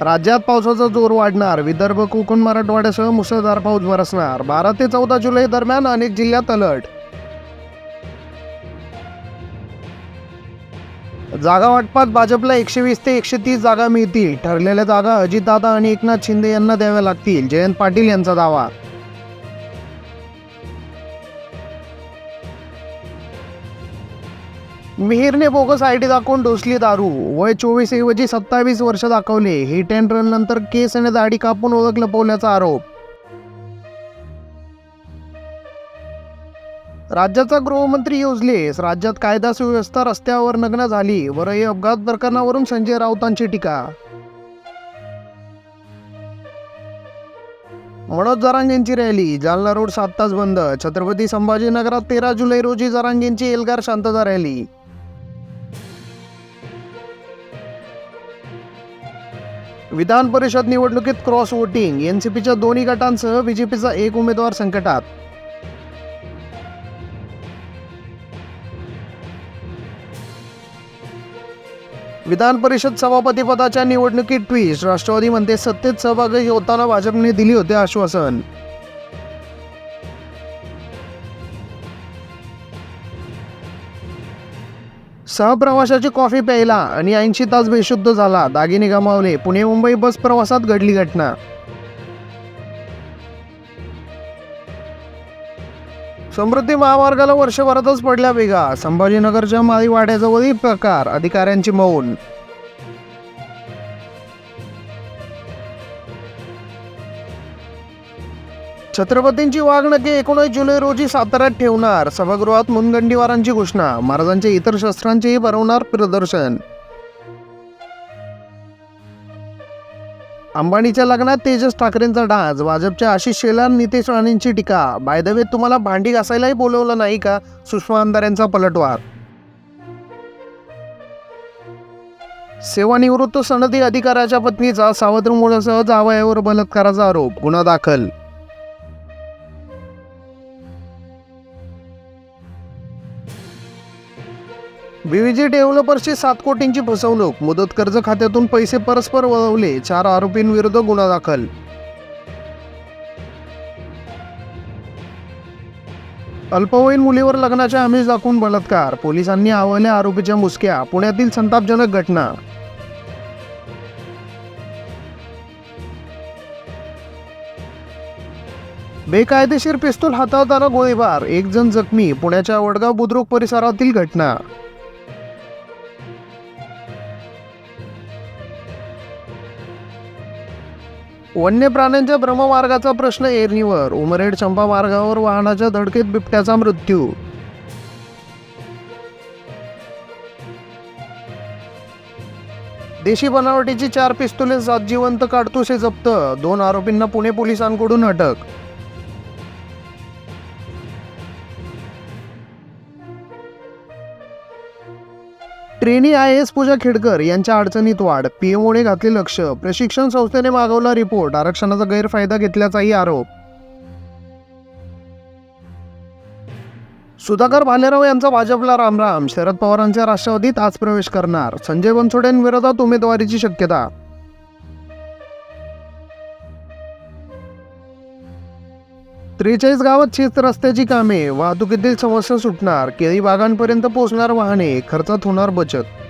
राज्यात पावसाचा जोर वाढणार. विदर्भ कोकण मराठवाड्यासह मुसळधार पाऊस बरसणार. बारा ते चौदा जुलै दरम्यान अनेक जिल्ह्यात अलर्ट. जागा वाटपात भाजपला एकशे वीस ते एकशे तीस जागा मिळतील. ठरलेल्या जागा अजितदादा आणि एकनाथ शिंदे यांना द्याव्या लागतील. जयंत पाटील यांचा दावा. मिहिरने बोगस आय डी दाखवून डोसली दारू. वय चोवीस ऐवजी सत्तावीस वर्ष दाखवले. हिट अँड रन नंतर केस आणि दाढी कापून ओळख लपवल्याचा आरोप. राज्याचा गृहमंत्री योजलेस. राज्यात कायदा सुव्यवस्था रस्त्यावर नग्न झाली. वरही अपघात प्रकरणावरून संजय राऊतांची टीका. मनोज जरांगेंची रॅली. जालना रोड सात तास बंद. छत्रपती संभाजीनगरात तेरा जुलै रोजी जरांगेंची एल्गार शांतता रॅली. विधान परिषद निवडणुकीत क्रॉस वोटिंग एनसीपीच्या दोन्ही गटांसह बीजेपीचा एक उमेदवार संकटात. विधान परिषद सभापती पदाच्या निवडणुकीत ट्विस्ट राष्ट्रवादी म्हणते सत्तेत सहभागी होताना भाजपने दिली होते आश्वासन. सहप्रवाशाची कॉफी प्यायला आणि ऐंशी तास बेशुद्ध झाला. दागिने गमावले. पुणे मुंबई बस प्रवासात घडली घटना. समृद्धी महामार्गाला वर्षभरातच पडल्या वेगा संभाजीनगरच्या माळीवाड्याजवळील प्रकार. अधिकाऱ्यांची मौन. छत्रपतींची वाघनखे एकोणीस जुलै रोजी साताऱ्यात ठेवणार. सभागृहात मुनगंडीवारांची घोषणा. महाराजांच्या इतर शस्त्रांचेही भरवणार प्रदर्शन. अंबानीच्या लग्नात तेजस ठाकरेंचा डाज भाजपच्या आशिष शेलार नितेश राणेंची टीका. बाय द तुम्हाला भांडी घासायलाही बोलवलं नाही का? सुषमा अंधाऱ्यांचा पलटवार. सेवानिवृत्त सनदी अधिकाऱ्याच्या पत्नीचा सावत्र मुलासह जावयावर बलात्काराचा आरोप. गुन्हा दाखल बीव्हीजी डेव्हलपर्सची सात कोटींची फसवणूक. मुदत कर्ज खात्यातून पैसे परस्पर वळवले. चार आरोपींविरुद्ध गुन्हा दाखल. अल्पवयीन मुलीवर लग्नाच्या आमिष दाखवून बलात्कार. पोलिसांनी आवळल्या आरोपीच्या मुसक्या. पुण्यातील संतापजनक घटना. बेकायदेशीर पिस्तूल हाताळताना गोळीबार. एक जण जखमी. पुण्याच्या वडगाव बुद्रुक परिसरातील घटना. वन्य प्राण्यांच्या भ्रममार्गाचा प्रश्न एरणीवर. उमरेड चंपा मार्गावर वाहनाच्या धडकेत बिबट्याचा मृत्यू. देशी बनावटीची चार पिस्तुले सात जिवंत काडतुसे जप्त. दोन आरोपींना पुणे पोलिसांकडून अटक. Trainee I S Pooja Khedkar यांच्या अडचणीत वाढ. पीएमओने घातले लक्ष. प्रशिक्षण संस्थेने मागवला रिपोर्ट. आरक्षणाचा गैरफायदा घेतल्याचाही आरोप. सुधाकर भालेराव यांचा भाजपला रामराम. शरद पवारांच्या राष्ट्रवादीत आज प्रवेश करणार. संजय बनसोडेंविरोधात उमेदवारीची शक्यता त्रेचाळीस गावात शेत रस्त्याची कामे वाहतुकीतील समस्या सुटणार केळी बागांपर्यंत पोहोचणार वाहने खर्चात होणार बचत